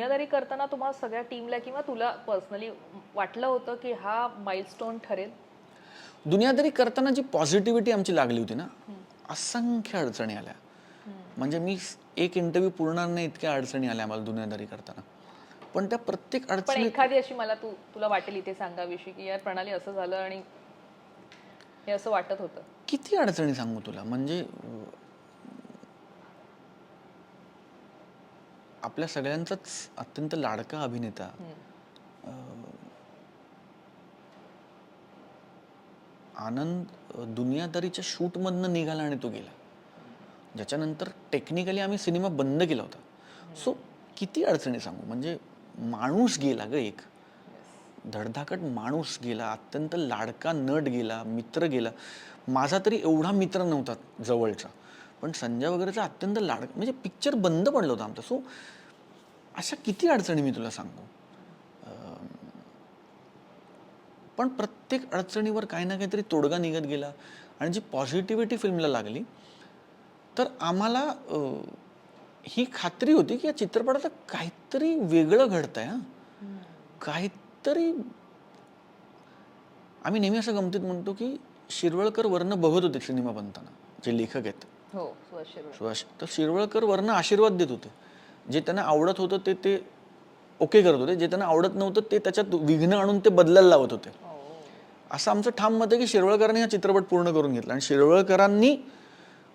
दुनियादारी करताना तुम्हाला सगळ्या टीमला किंवा तुला पर्सनली वाटलं होतं की हा माइलस्टोन ठरेल? दुनियादारी करताना जी पॉझिटिव्हिटी आमची लागली होती ना असंख्य अडचणी आल्या. म्हणजे मी एक इंटरव्ह्यू पूर्ण नाही इतक्या अडचणी आल्या आम्हाला दुनियादारी करताना. पण त्या प्रत्येक अडचणी एखादी अशी मला तू तुला वाटेल इथे सांगाविषयी की यार प्रणाली असं झालं आणि हे असं वाटत होतं. किती अडचणी सांगू तुला? म्हणजे आपल्या सगळ्यांचाच अत्यंत लाडका अभिनेता. आनंद दुनियादारीच्या शूटमधनं निघाला आणि तो गेला. ज्याच्यानंतर टेक्निकली आम्ही सिनेमा बंद केला होता. सो किती अडचणी सांगू? म्हणजे माणूस गेला ग एक. धडधाकट माणूस गेला अत्यंत लाडका नट गेला मित्र गेला. माझा तरी एवढा मित्र नव्हता जवळचा. पण संजय वगैरेचा अत्यंत लाड म्हणजे पिक्चर बंद पडलं होतं आमचं. सो अशा किती अडचणी मी तुला सांगू? पण प्रत्येक अडचणीवर काही ना काहीतरी तोडगा निघत गेला. आणि जी पॉझिटिव्हिटी फिल्मला लागली तर आम्हाला ही खात्री होती की या चित्रपटाचं काहीतरी वेगळं घडतंय हां. काहीतरी आम्ही नेहमी असं गमतीत म्हणतो की शिरवळकर वर्ण बघत होते सिनेमा बनताना जे लेखक आहेत. हो सुभाष तर शिरवळकर वर्ण आशीर्वाद देत होते. जे त्यांना आवडत होतं ते ते ओके करत होते. जे त्यांना आवडत नव्हतं ते त्याच्यात विघ्न आणून ते बदलायला लावत होते. हो. असं आमचं ठाम मत आहे की शिरवळकरांनी हा चित्रपट पूर्ण करून घेतला. आणि शिरवळकरांनी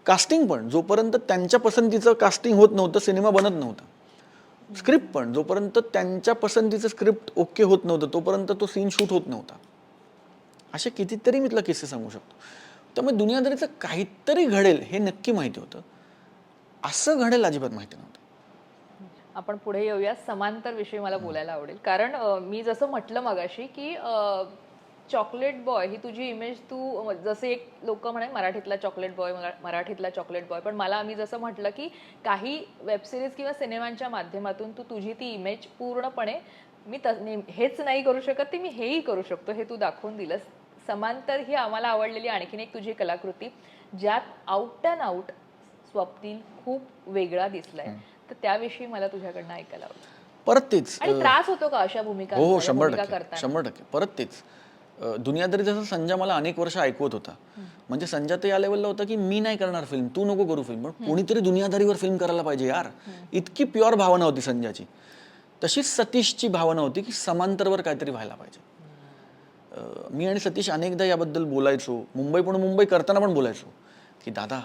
कास्टिंग पण जोपर्यंत त्यांच्या पसंतीचं कास्टिंग होत नव्हतं सिनेमा बनत नव्हता. स्क्रिप्ट पण जोपर्यंत त्यांच्या पसंतीचं स्क्रिप्ट ओके होत नव्हतं तोपर्यंत तो सीन शूट होत नव्हता. असे कितीतरी मी तुला किस्से सांगू शकतो. त्यामुळे दुनियादारीचं काहीतरी घडेल हे नक्की माहिती होतं. असं घडेल अजिबात माहिती नव्हतं. आपण पुढे येऊया. समांतर विषयी मला बोलायला आवडेल. कारण मी जसं म्हटलं मगाशी की चॉकलेट बॉय ही तुझी इमेज तू जसे एक लोक म्हणे मराठीतला चॉकलेट बॉय मराठीतला चॉकलेट बॉय. पण मला आम्ही जसं म्हटलं की काही वेबसिरीज किंवा सिनेमांच्या माध्यमातून तू तुझी ती इमेज पूर्णपणे मी हेच नाही करू शकत ती मी हेही करू शकतो हे तू दाखवून दिलंस. समांतर ही आम्हाला आवडलेली आणखीन एक तुझी कलाकृती ज्यात आउट अँड आउट स्वप्नील खूप वेगळा दिसलाय. तर त्याविषयी मला तुझ्याकडनं ऐकायला आवडेल. परत तेच आणि त्रास होतो का अशा भूमिका हो हो शंभर टक्के शंभर टक्के. परत तेच दुनियादारी जसं संजय मला अनेक वर्ष ऐकवत होता. म्हणजे संजय तर या लेवलला होता की मी नाही करणार फिल्म तू नको करू फिल्म पण कोणीतरी दुनियादारीवर फिल्म करायला पाहिजे यार. इतकी प्युअर भावना होती संजयची तशीच सतीशची भावना होती की समांतरवर काहीतरी व्हायला पाहिजे. मी आणि सतीश अनेकदा याबद्दल बोलायचो. मुंबई पण मुंबई करताना पण बोलायचो. की दादा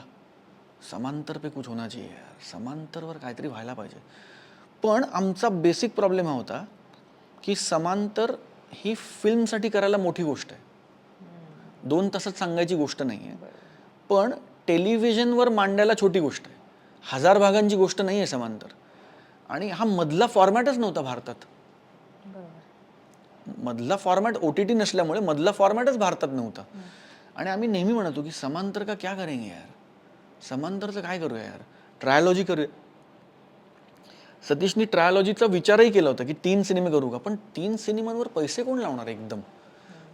समांतर पे कुछ होना चाहिए यार. समांतरवर काहीतरी व्हायला पाहिजे. पण आमचा बेसिक प्रॉब्लेम हा होता की समांतर ही फिल्मसाठी करायला मोठी गोष्ट आहे. दोन तासात सांगायची गोष्ट नाही आहे पण टेलिव्हिजनवर मांडायला छोटी गोष्ट आहे. हजार भागांची गोष्ट नाही आहे समांतर. आणि हा मधला फॉर्मॅटच नव्हता भारतात. मधला फॉर्मॅट ओ टी टी नसल्यामुळे मधला फॉर्मॅटच भारतात नव्हता. आणि आम्ही नेहमी म्हणतो की समांतर का क्या करेंगे यार? समांतरचं काय करूया यार? ट्रायोलॉजी करूया. सतीशनी ट्रायोलॉजीचा विचारही केला होता की तीन सिनेमे करू का? पण तीन सिनेमांवर पैसे कोण लावणार एकदम?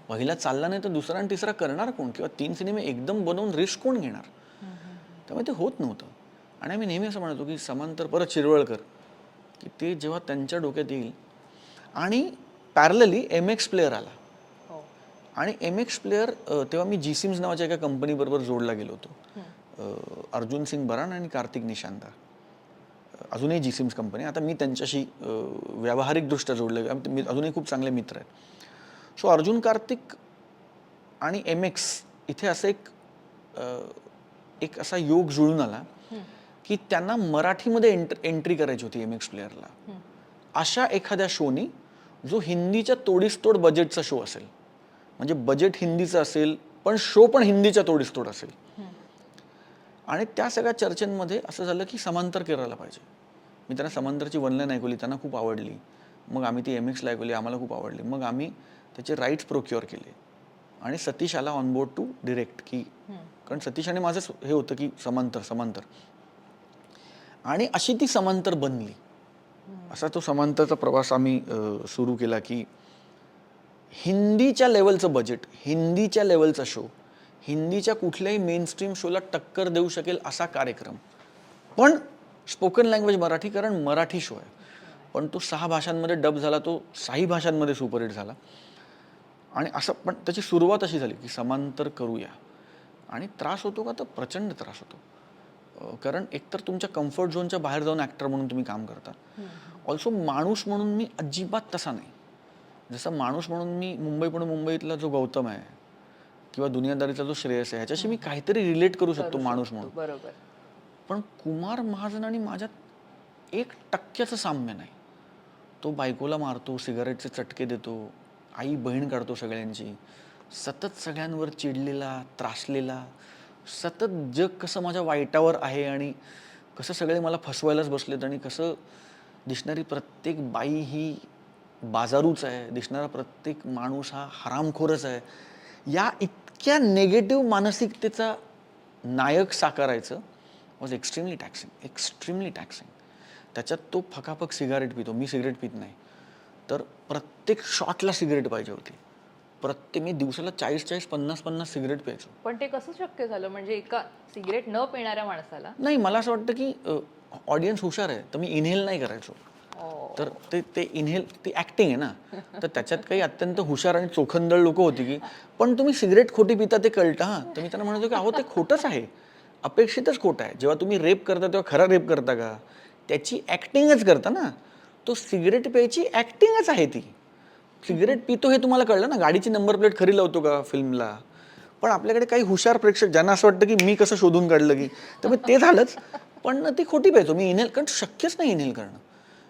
पहिला चालला नाही तर दुसरा आणि तिसरा करणार कोण? किंवा तीन सिनेमे एकदम बनवून रिस्क कोण घेणार? त्यामुळे ते होत नव्हतं. आणि आम्ही नेहमी असं म्हणतो की समांतर परत शिरवळकर की ते जेव्हा त्यांच्या डोक्यात येईल आणि पॅरलली एम एक्स प्लेअर आला. हो. आणि एम एक्स प्लेअर तेव्हा मी जी सिम्स नावाच्या एका कंपनीबरोबर जोडला गेलो होतो. अर्जुन सिंग बरान आणि कार्तिक निशांता. अजूनही जी सिम्स कंपनी आता मी त्यांच्याशी व्यावहारिकदृष्ट्या जोडले मी अजूनही खूप चांगले मित्र आहेत. सो अर्जुन कार्तिक आणि एम एक्स इथे असं एक एक असा योग जुळून आला की त्यांना मराठीमध्ये एंट एंट्री करायची होती एम एक्स प्लेअरला अशा एखाद्या शोनी जो हिंदीच्या तोडीसतोड बजेटचा शो असेल. म्हणजे बजेट हिंदीचं असेल पण शो पण हिंदीच्या तोडीसतोड असेल. आणि त्या सगळ्या चर्चेमध्ये असं झालं की समांतर करायला पाहिजे. मी त्यांना समांतरची वनलाईन ऐकवली त्यांना खूप आवडली. मग आम्ही ती एम एक्सला ऐकवली आम्हाला खूप आवडली. मग आम्ही त्याचे राईट्स प्रोक्युअर केले. आणि सतीश आला ऑन बोर्ड टू डिरेक्ट की कारण सतीश आणि माझं हे होतं की समांतर समांतर. आणि अशी ती समांतर बनली. असा तो समांतरचा प्रवास आम्ही सुरू केला की हिंदीच्या लेवलचं बजेट हिंदीच्या लेवलचा शो हिंदीच्या कुठल्याही मेन स्ट्रीम शोला टक्कर देऊ शकेल असा कार्यक्रम. पण स्पोकन लँग्वेज मराठी कारण मराठी शो आहे. पण तो सहा भाषांमध्ये डब झाला तो साही भाषांमध्ये सुपरहिट झाला. आणि असं पण त्याची सुरुवात अशी झाली की समांतर करूया. आणि त्रास होतो का? तर प्रचंड त्रास होतो. कारण एकतर तुमच्या कम्फर्ट झोनच्या बाहेर जाऊन ॲक्टर म्हणून तुम्ही काम करता. ऑल्सो माणूस म्हणून मी अजिबात तसा नाही. जसं माणूस म्हणून मी मुंबई पण मुंबईतला जो गौतम आहे किंवा दुनियादारीचा जो श्रेयस आहे ह्याच्याशी मी काहीतरी रिलेट करू शकतो माणूस म्हणून. बरोबर. पण कुमार महाजन आणि माझ्यात एक टक्क्याचं साम्य नाही. तो बायकोला मारतो सिगारेटचे चटके देतो आई बहीण काढतो सगळ्यांची सतत सगळ्यांवर चिडलेला त्रासलेला सतत जग कसं माझ्या वाईटावर आहे आणि कसं सगळे मला फसवायलाच बसलेत आणि कसं दिसणारी प्रत्येक बाई ही बाजारूच आहे दिसणारा प्रत्येक माणूस हा हरामखोरच आहे. या इतक्या नेगेटिव्ह मानसिकतेचा नायक साकारायचं was extremely taxing extremely taxing त्याच्यात तो फकाफक सिगारेट पितो मी सिगरेट पित नाही. तर प्रत्येक शॉटला सिगरेट पाहिजे होती. प्रत्येक मी दिवसाला चाळीस चाळीस पन्नास पन्नास सिगरेट प्यायचो. पण ते कसं शक्य झालं? म्हणजे एका सिगरेट न पिणाऱ्या माणसाला? नाही मला असं वाटतं की ऑडियन्स हुशार आहे तर मी इनहेल नाही करायचो. अं, तर ते ते इनहेल ती ॲक्टिंग आहे ना. तर त्याच्यात काही अत्यंत हुशार आणि चोखंदळ लोक होती की पण तुम्ही सिगरेट खोटी पिता ते कळतं हां. तर मी त्यांना म्हणतो की अहो ते खोटंच आहे. अपेक्षितच खोटं आहे. जेव्हा तुम्ही रेप करता तेव्हा खरा रेप करता का? त्याची ॲक्टिंगच करता ना. तो सिगरेट प्यायची ॲक्टिंगच आहे ती. सिगरेट पितो हे तुम्हाला कळलं ना? गाडीची नंबर प्लेट खरी लावतो का फिल्मला? पण आपल्याकडे काही हुशार प्रेक्षक ज्यांना असं वाटतं की मी कसं शोधून काढलं की तर मग ते झालंच. पण ती खोटी पाहिजे मी इनहेल कारण शक्यच नाही इनहेल करणं.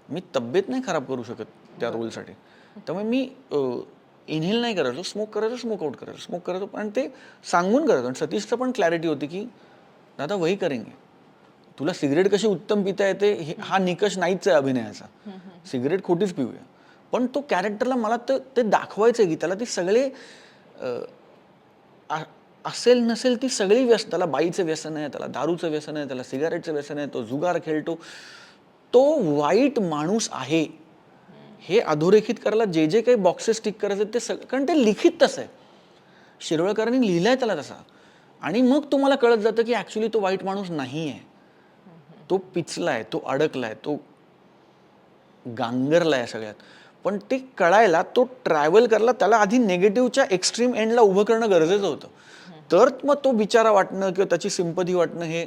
मी तब्येत नाही खराब करू शकत त्या रोलसाठी त्यामुळे मी इनहेल नाही करायचो स्मोक करायचो स्मोक आउट करायचो स्मोक करायचो. पण ते सांगून करायचो. आणि सतीशचं पण क्लॅरिटी होती की दादा वही करेंगे. तुला सिगरेट कशी उत्तम पिता येते हे हा निकष नाहीच आहे अभिनयाचा. सिगरेट खोटीच पिऊया. पण तो कॅरेक्टरला मला तर ते दाखवायचं आहे की त्याला ते सगळे आ- असेल नसेल ती सगळी व्यसन त्याला बाईचं व्यसन आहे त्याला दारूचं व्यसन आहे त्याला सिगारेटचं व्यसन आहे तो जुगार खेळतो. तो वाईट माणूस आहे. हे अधोरेखित करायला जे जे काही बॉक्सेस टिक करायचे ते सगळं कारण ते लिखित तसं आहे. शिरवळकरांनी आहे त्याला तसा. आणि मग तुम्हाला कळत जातं की ॲक्च्युली तो वाईट माणूस नाही आहे तो पिचला आहे तो अडकला आहे तो गांगरला आहे सगळ्यात. पण ते कळायला तो ट्रॅव्हल करायला त्याला आधी निगेटिव्हच्या एक्स्ट्रीम एंडला उभं करणं गरजेचं होतं. तर मग तो बिचारा वाटणं किंवा त्याची सिंपथी वाटणं हे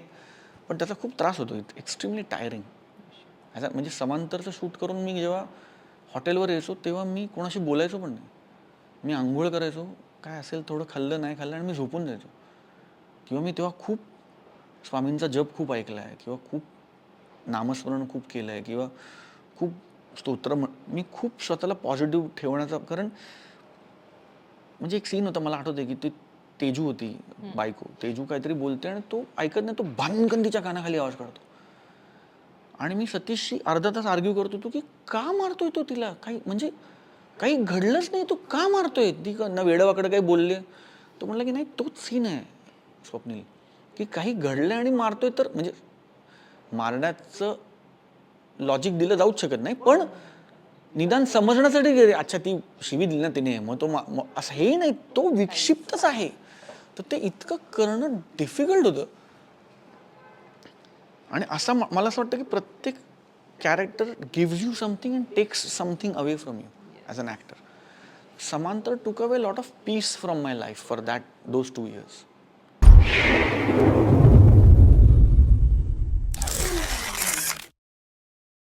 पण त्याचा खूप त्रास होतो. एक्स्ट्रीमली टायरिंग ॲज म्हणजे समांतरचं शूट करून मी जेव्हा हॉटेलवर यायचो तेव्हा मी कोणाशी बोलायचो पण नाही. मी आंघोळ करायचो काय असेल थोडं खाल्लं नाही खाल्लं आणि मी झोपून जायचो. किंवा मी तेव्हा खूप स्वामींचा जप खूप ऐकला आहे किंवा खूप नामस्मरण खूप केलं आहे किंवा खूप स्तोत्र मी खूप स्वतःला पॉझिटिव्ह ठेवण्याचा कारण म्हणजे एक सीन होता मला आठवते की ती तेजू होती बायको. तेजू काहीतरी बोलते आणि तो ऐकत नाही तो भानकन तिच्या कानाखाली आवाज काढतो. आणि मी सतीशशी अर्धा तास आर्ग्यू करत होतो की का मारतोय तो तिला? काही म्हणजे काही घडलंच नाही तो का मारतोय? ती का ना वेडवाकडं काही बोलले. तो म्हणला की नाही तोच सीन आहे स्वप्नील. की काही घडलं आणि मारतोय तर म्हणजे मारण्याचं लॉजिक दिलं जाऊच शकत नाही पण निदान समजण्यासाठी गेले अच्छा ती शिवी दिली ना तिने मग तो असं हे नाही तो विक्षिप्तच आहे. तर ते इतकं करणं डिफिकल्ट होतं. आणि असं मला असं वाटतं की प्रत्येक character gives you something and takes something away from you as an actor Samantar took away lot of peace from my life for that those two years